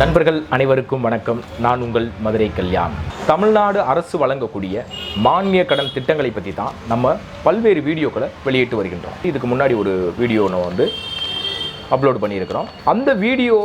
நண்பர்கள் அனைவருக்கும் வணக்கம். நான் உங்கள் மதுரை கல்யாண். தமிழ்நாடு அரசு வழங்கக்கூடிய மானிய கடன் திட்டங்களை பற்றி தான் நம்ம பல்வேறு வீடியோக்களை வெளியிட்டு வருகின்றோம். இதுக்கு முன்னாடி ஒரு வீடியோ நம்ம வந்து அப்லோட் பண்ணியிருக்கிறோம். அந்த வீடியோ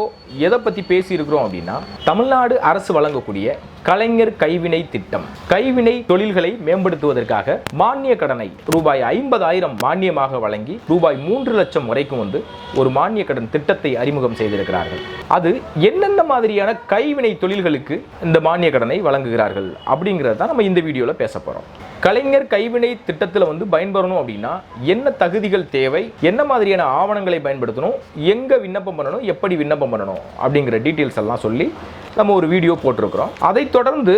எதை பற்றி பேசியிருக்கிறோம் அப்படின்னா தமிழ்நாடு அரசு வழங்கக்கூடிய கலைஞர் கைவினை திட்டம். கைவினை தொழில்களை மேம்படுத்துவதற்காக மானிய கடனை ரூபாய் ஐம்பதாயிரம் மானியமாக வழங்கி ரூபாய் மூன்று லட்சம் வரைக்கும் வந்து ஒரு மானிய கடன் திட்டத்தை அறிமுகம் செய்திருக்கிறார்கள். அது என்னென்ன மாதிரியான கைவினை தொழில்களுக்கு இந்த மானிய கடனை வழங்குகிறார்கள் அப்படிங்கிறத தான் நம்ம இந்த வீடியோவில் பேச போகிறோம் கலைஞர் கைவினை திட்டத்தில் வந்து பயன்பெறணும் அப்படின்னா என்ன தகுதிகள் தேவை? என்ன மாதிரியான ஆவணங்களை பயன்படுத்தணும்? எங்கே விண்ணப்பம் பண்ணணும்? எப்படி விண்ணப்பம் பண்ணணும்? அப்படிங்கிற டீட்டெயில்ஸ் எல்லாம் சொல்லி நம்ம ஒரு வீடியோ போட்டிருக்கிறோம். அதை தொடர்ந்து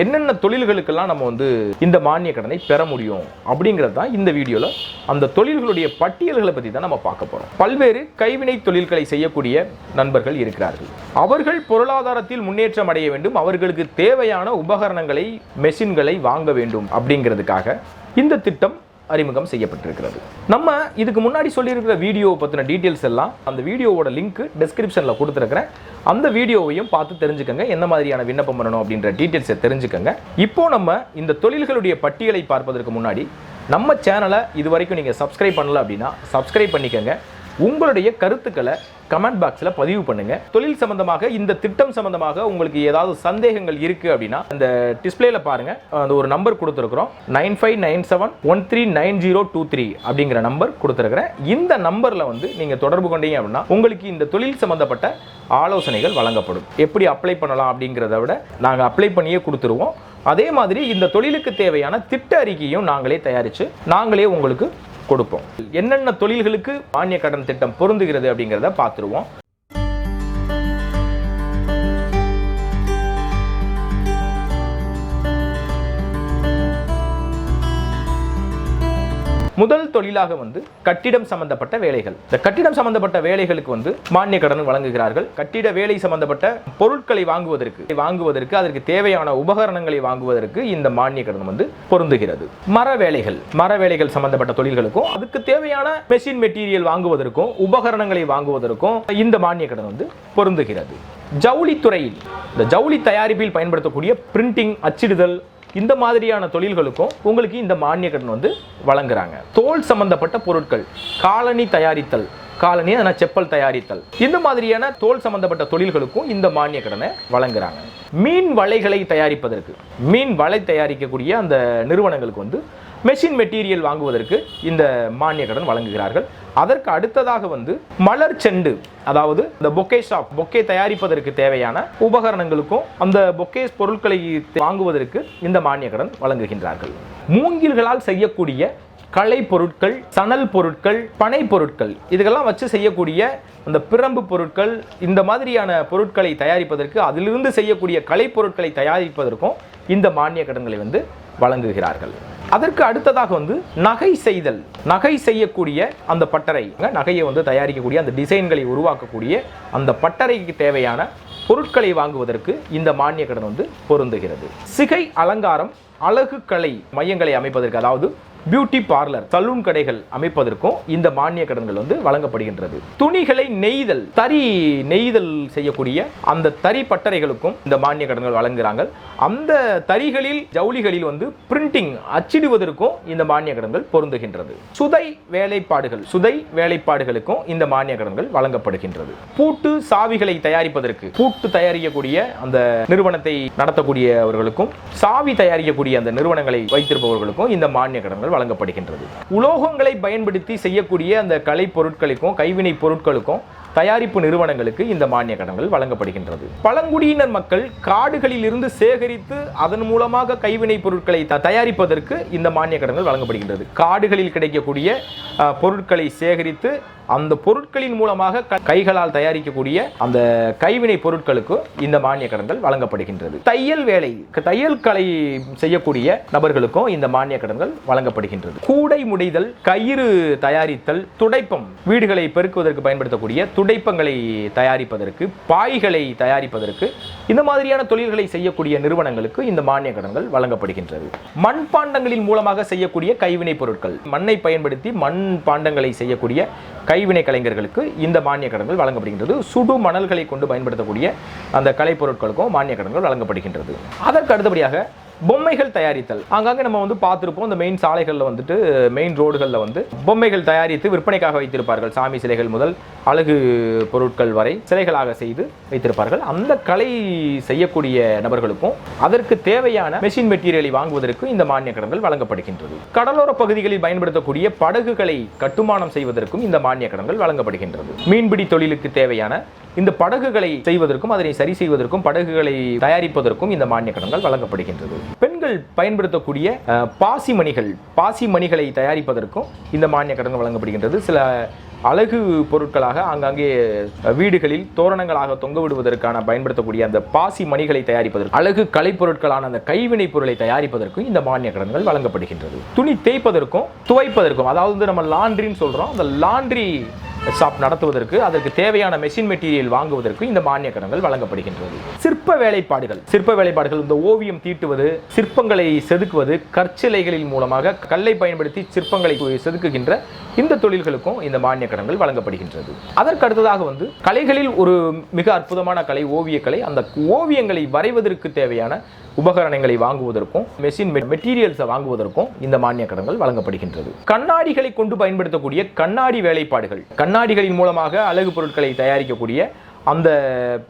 என்னென்ன தொழில்களுக்கெல்லாம் நம்ம வந்து இந்த மானிய கடனை பெற முடியும் அப்படிங்கிறது தான் இந்த வீடியோவில் அந்த தொழில்களுடைய பட்டியல்களை பற்றி தான் நம்ம பார்க்க போகிறோம் பல்வேறு கைவினை தொழில்களை செய்யக்கூடிய நண்பர்கள் இருக்கிறார்கள். அவர்கள் பொருளாதாரத்தில் முன்னேற்றம் அடைய வேண்டும் அவர்களுக்கு தேவையான உபகரணங்களை மெஷின்களை வாங்க வேண்டும் அப்படிங்கிறதுக்காக இந்த திட்டம் அறிமுகம் செய்யப்பட்டிருக்கிறது. நம்ம இதுக்கு முன்னாடி சொல்லியிருக்கிற வீடியோ பற்றின டீட்டெயில்ஸ் எல்லாம் அந்த வீடியோவோட லிங்க் டிஸ்கிரிப்ஷனில் கொடுத்துருக்கிறேன். அந்த வீடியோவையும் பார்த்து தெரிஞ்சுக்கங்க. என்ன மாதிரியான விண்ணப்பம் பண்ணணும் அப்படின்ற டீட்டெயில்ஸை தெரிஞ்சுக்கங்க. இப்போ நம்ம இந்த தொழில்களுடைய பட்டியலை பார்ப்பதற்கு முன்னாடி நம்ம சேனலை இது வரைக்கும் நீங்கள் சப்ஸ்கிரைப் பண்ணல அப்படின்னா சப்ஸ்கிரைப் பண்ணிக்கங்க. உங்களுடைய கருத்துக்களை கமெண்ட் பாக்ஸில் பதிவு பண்ணுங்க. தொழில் சம்பந்தமாக இந்த திட்டம் சம்பந்தமாக உங்களுக்கு ஏதாவது சந்தேகங்கள் இருக்குது அப்படின்னா அந்த டிஸ்பிளேல பாருங்க. அந்த ஒரு நம்பர் கொடுத்துருக்குறோம். Nine five nine seven one three nine zero two three அப்படிங்கிற நம்பர் கொடுத்துருக்குறேன். இந்த நம்பரில் வந்து நீங்கள் தொடர்பு கொண்டீங்க அப்படின்னா உங்களுக்கு இந்த தொழில் சம்பந்தப்பட்ட ஆலோசனைகள் வழங்கப்படும். எப்படி அப்ளை பண்ணலாம் அப்படிங்கிறத விட நாங்கள் அப்ளை பண்ணியே கொடுத்துருவோம். அதே மாதிரி இந்த தொழிலுக்கு தேவையான திட்ட அறிக்கையும் நாங்களே தயாரித்து நாங்களே உங்களுக்கு கொடுப்போம். என்னென்ன தொழில்களுக்கு மானிய கடன் திட்டம் பொருந்துகிறது அப்படிங்கிறத பார்த்துருவோம். முதல் தொழிலாக வந்து கட்டிடம் சம்பந்தப்பட்ட வேலைகள். இந்த கட்டிடம் சம்பந்தப்பட்ட வேலைகளுக்கு வந்து மானிய கடன் வழங்குகிறார்கள். கட்டிட வேலை சம்பந்தப்பட்ட பொருட்களை வாங்குவதற்கு வாங்குவதற்கு அதற்கு தேவையான உபகரணங்களை வாங்குவதற்கு இந்த மானிய கடன் வந்து பொருந்துகிறது. மர வேலைகள் மர வேலைகள் சம்பந்தப்பட்ட தொழில்களுக்கும் அதுக்கு தேவையான மெஷின் மெட்டீரியல் வாங்குவதற்கும் உபகரணங்களை வாங்குவதற்கும் இந்த மானிய கடன் வந்து பொருந்துகிறது. ஜவுளித்துறையில் இந்த ஜவுளி தயாரிப்பில் பயன்படுத்தக்கூடிய பிரிண்டிங் அச்சிடுதல் இந்த மாதிரியான தொழில்களுக்கும் உங்களுக்கு இந்த மானிய கடன் வந்து வழங்குறாங்க. தோல் சம்பந்தப்பட்ட பொருட்கள் காலனி தயாரித்தல் காலனி அதனால் செப்பல் தயாரித்தல். இந்த மாதிரியான தோல் சம்பந்தப்பட்ட தொழில்களுக்கும் இந்த மானிய கடனை வழங்குறாங்க. மீன் வலைகளை தயாரிப்பதற்கு மீன் வலை தயாரிக்கக்கூடிய அந்த நிறுவனங்களுக்கு வந்து மெஷின் மெட்டீரியல் வாங்குவதற்கு இந்த மானிய கடன் வழங்குகிறார்கள். அதற்கு அடுத்ததாக வந்து மலர் செண்டு அதாவது இந்த பொக்கே ஷாப் பொக்கே தயாரிப்பதற்கு தேவையான உபகரணங்களுக்கும் அந்த பொக்கே பொருட்களை வாங்குவதற்கு இந்த மானிய கடன் வழங்குகின்றார்கள். மூங்கில்களால் செய்யக்கூடிய கலை பொருட்கள் சணல் பொருட்கள் பனை பொருட்கள் இதுக்கெல்லாம் வச்சு செய்யக்கூடிய அந்த பிரம்பு பொருட்கள் இந்த மாதிரியான பொருட்களை தயாரிப்பதற்கு அதிலிருந்து செய்யக்கூடிய கலை பொருட்களை தயாரிப்பதற்கும் இந்த மானிய கடன்களை வந்து வழங்குகிறார்கள். அதற்கு அடுத்ததாக வந்து நகை செய்தல். நகை செய்யக்கூடிய அந்த பட்டறை. நகையை வந்து தயாரிக்கக்கூடிய அந்த டிசைன்களை உருவாக்கக்கூடிய அந்த பட்டறைக்கு தேவையான பொருட்களை வாங்குவதற்கு இந்த மானிய கடன் வந்து பொருந்துகிறது. சிகை அலங்காரம் அழகு கலை மையங்களை அமைப்பதற்கு அதாவது பியூட்டி பார்லர் சலூன் கடைகள் அமைப்பதற்கும் இந்த மானிய கடன்கள் வந்து வழங்கப்படுகின்றது. துணிகளை நெய்தல் தறி நெய்தல் செய்யக்கூடிய அந்த தறி பட்டறைகளுக்கும் இந்த மானிய கடன்கள் வழங்குகிறாங்க அந்த தறிகளில் ஜவுளிகளில் வந்து பிரிண்டிங் அச்சிடுவதற்கும் இந்த மானிய கடன்கள் பொருந்துகின்றது. சுதை வேலைப்பாடுகள் சுதை வேலைப்பாடுகளுக்கும் இந்த மானிய கடன்கள் வழங்கப்படுகின்றது. பூட்டு சாவிகளை தயாரிப்பதற்கு பூட்டு தயாரிக்கக்கூடிய அந்த நிறுவனத்தை நடத்தக்கூடியவர்களுக்கும் சாவி தயாரிக்கக்கூடிய அந்த நிறுவனங்களை வைத்திருப்பவர்களுக்கும் இந்த மானிய கடன்கள் வழங்கப்படுகின்றது. உலோகங்களை பயன்படுத்தி செய்யக்கூடிய அந்த கலை பொருட்களுக்கும் கைவினை பொருட்களுக்கும் தயாரிப்பு நிறுவனங்களுக்கு இந்த மானிய கடன்கள் வழங்கப்படுகின்றது. பழங்குடியினர் மக்கள் காடுகளில் இருந்து சேகரித்து அதன் மூலமாக கைவினை பொருட்களை த- தயாரிப்பதற்கு இந்த மானிய கடன்கள் வழங்கப்படுகின்றது. காடுகளில் கிடைக்கக்கூடிய பொருட்களை சேகரித்து அந்த பொருட்களின் மூலமாக க- கைகளால் தயாரிக்கக்கூடிய அந்த கைவினை பொருட்களுக்கு இந்த மானிய கடன்கள் வழங்கப்படுகின்றது. தையல் வேலை க- தையல் கலை செய்யக்கூடிய நபர்களுக்கும் இந்த மானிய கடன்கள் வழங்கப்படுகின்றது. கூடை முடைதல் கயிறு தயாரித்தல் துடைப்பம் வீடுகளை பெருக்குவதற்கு பயன்படுத்தக்கூடிய துடைப்பங்களை தயாரிப்பதற்கு பாய்களை தயாரிப்பதற்கு இந்த மாதிரியான தொழில்களை செய்யக்கூடிய நிறுவனங்களுக்கு இந்த மானிய கடன்கள் வழங்கப்படுகின்றது. மண்பாண்டங்களின் மூலமாக செய்யக்கூடிய கைவினைப் பொருட்கள் மண்ணை பயன்படுத்தி மண் பாண்டங்களை செய்யக்கூடிய கைவினை கலைஞர்களுக்கு இந்த மானிய கடன்கள் வழங்கப்படுகின்றது. சுடு மணல்களை கொண்டு பயன்படுத்தக்கூடிய அந்த கலைப்பொருட்களுக்கும் மானிய கடன்கள் வழங்கப்படுகின்றது. அதற்கு அடுத்தபடியாக பொம்மைகள் தயாரித்தல். ஆங்காங்கே நம்ம வந்து பார்த்துருப்போம் இந்த மெயின் சாலைகளில் வந்துட்டு மெயின் ரோடுகளில் வந்து பொம்மைகள் தயாரித்து விற்பனைக்காக வைத்திருப்பார்கள். சாமி சிலைகள் முதல் அழகு பொருட்கள் வரை சிலைகளாக செய்து வைத்திருப்பார்கள். அந்த கலை செய்யக்கூடிய நபர்களுக்கும் அதற்கு தேவையான மெஷின் மெட்டீரியலை வாங்குவதற்கு இந்த மானிய கடன்கள் வழங்கப்படுகின்றது. கடலோர பகுதிகளில் பயன்படுத்தக்கூடிய படகுகளை கட்டுமானம் செய்வதற்கும் இந்த மானிய கடன்கள் வழங்கப்படுகின்றது. மீன்பிடி தொழிலுக்கு தேவையான இந்த படகுகளை செய்வதற்கும் அதனை சரி செய்வதற்கும் படகுகளை தயாரிப்பதற்கும் இந்த மானிய கடன்கள் வழங்கப்படுகின்றது. பெண்கள் பயன்படுத்தக்கூடிய பாசி மணிகள் பாசி மணிகளை தயாரிப்பதற்கும் இந்த மானிய கடன் வழங்கப்படுகின்றது. சில அழகு பொருட்களாக ஆங்காங்கே வீடுகளில் தோரணங்களாக தொங்க விடுவதற்கான பயன்படுத்தக்கூடிய அந்த பாசி மணிகளை தயாரிப்பதற்கு அழகு கலைப்பொருட்களான அந்த கைவினை பொருளை தயாரிப்பதற்கும் இந்த மானிய கடன்கள் வழங்கப்படுகின்றது. துணி தேய்ப்பதற்கும் துவைப்பதற்கும் அதாவது வந்து நம்ம லாண்ட்ரின்னு சொல்கிறோம் அந்த லாண்ட்ரி ஷாப் நடத்துவதற்கு அதற்கு தேவையான மெஷின் மெட்டீரியல் வாங்குவதற்கு இந்த மானிய கடன்கள் வழங்கப்படுகின்றது. சிற்ப வேலைப்பாடுகள். சிற்ப வேலைப்பாடுகள் இந்த ஓவியம் தீட்டுவது சிற்பங்களை செதுக்குவது கற்சிலைகளின் மூலமாக கல்லை பயன்படுத்தி சிற்பங்களை செதுக்குகின்ற இந்த தொழில்களுக்கும் இந்த மானிய கடன்கள் வழங்கப்படுகின்றது. அதற்கு அடுத்ததாக வந்து கலைகளில் ஒரு மிக அற்புதமான கலை ஓவியக்கலை. அந்த ஓவியங்களை வரைவதற்கு தேவையான உபகரணங்களை வாங்குவதற்கும் மெஷின் மெட்டீரியல்ஸை வாங்குவதற்கும் இந்த மானிய கடன்கள் வழங்கப்படுகின்றது. கண்ணாடிகளை கொண்டு பயன்படுத்தக்கூடிய கண்ணாடி வேலைப்பாடுகள் கண்ணாடிகளின் மூலமாக அழகு பொருட்களை தயாரிக்கக்கூடிய அந்த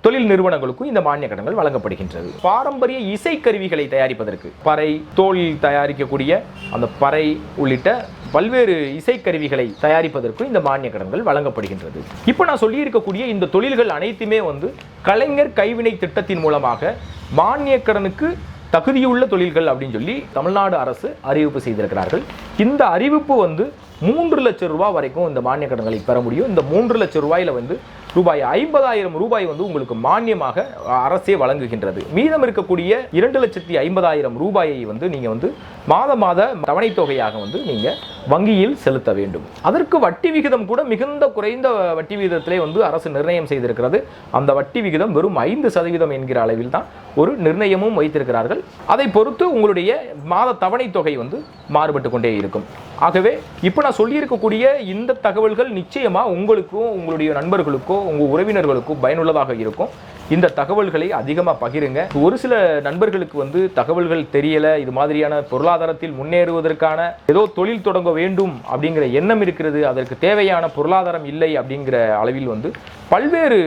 தொழில் நிறுவனங்களுக்கும் இந்த மானிய கடன்கள் வழங்கப்படுகின்றது. பாரம்பரிய இசைக்கருவிகளை தயாரிப்பதற்கு பறை தோளில் தயாரிக்கக்கூடிய அந்த பறை உள்ளிட்ட பல்வேறு இசைக்கருவிகளை தயாரிப்பதற்கும் இந்த மானிய கடன்கள் வழங்கப்படுகின்றது. இப்போ நான் சொல்லியிருக்கக்கூடிய இந்த தொழில்கள் அனைத்துமே வந்து கலைஞர் கைவினை திட்டத்தின் மூலமாக மானிய கடனுக்கு தகுதியுள்ள தொழில்கள் அப்படின்னு சொல்லி தமிழ்நாடு அரசு அறிவிப்பு செய்திருக்கிறார்கள். இந்த அறிவிப்பு வந்து மூன்று லட்சம் ரூபாய் வரைக்கும் இந்த மானிய கடன்களை பெற முடியும். இந்த மூன்று லட்சம் ரூபாயில வந்து ரூபாய் ஐம்பதாயிரம் ரூபாய் வந்து உங்களுக்கு மானியமாக அரசே வழங்குகின்றது. மீதம் இருக்கக்கூடிய இரண்டு லட்சத்தி ஐம்பதாயிரம் ரூபாயை வந்து நீங்க வந்து மாத மாத தவணை தொகையாக வந்து நீங்க வங்கியில் செலுத்த வேண்டும். அதற்கு வட்டி விகிதம் கூட மிகுந்த குறைந்த வட்டி விகிதத்திலே வந்து அரசு நிர்ணயம் செய்திருக்கிறது. அந்த வட்டி விகிதம் வெறும் ஐந்து சதவீதம் என்கிற அளவில் தான் ஒரு நிர்ணயமும் வைத்திருக்கிறார்கள். அதை பொறுத்து உங்களுடைய மாத தவணை தொகை வந்து மாறுபட்டு கொண்டே இருக்கும். ஆகவே இப்போ நான் சொல்லியிருக்கக்கூடிய இந்த தகவல்கள் நிச்சயமா உங்களுக்கும் உங்களுடைய நண்பர்களுக்கும் உங்க உறவினர்களுக்கோ பயனுள்ளதாக இருக்கும். இந்த தகவல்களை அதிகமாக பகிருங்க. ஒரு சில நண்பர்களுக்கு வந்து தகவல்கள் தெரியல இது மாதிரியான பொருளாதாரத்தில் முன்னேறுவதற்கான ஏதோ தொழில் தொடங்க வேண்டும் அப்படிங்கிற எண்ணம் இருக்கிறது அதற்கு தேவையான பொருளாதாரம் இல்லை அப்படிங்கிற அளவில் வந்து பல்வேறு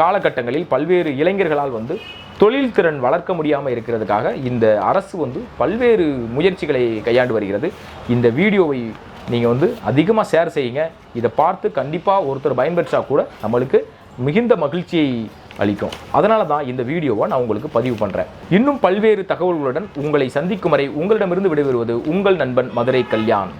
காலகட்டங்களில் பல்வேறு இளைஞர்களால் வந்து தொழில் திறன் வளர்க்க முடியாமல் இருக்கிறதுக்காக இந்த அரசு வந்து பல்வேறு முயற்சிகளை கையாண்டு வருகிறது. இந்த வீடியோவை நீங்கள் வந்து அதிகமாக ஷேர் செய்யுங்க. இதை பார்த்து கண்டிப்பாக ஒருத்தர் பயன்பெற்றா கூட நம்மளுக்கு மிகுந்த மகிழ்ச்சியை அளிக்கும். அதனால தான் இந்த வீடியோவை நான் உங்களுக்கு பதிவு பண்ணுறேன் இன்னும் பல்வேறு தகவல்களுடன் உங்களை சந்திக்கும் வரை உங்களிடமிருந்து விடைபெறுவது உங்கள் நண்பன் மதுரை கல்யாண்.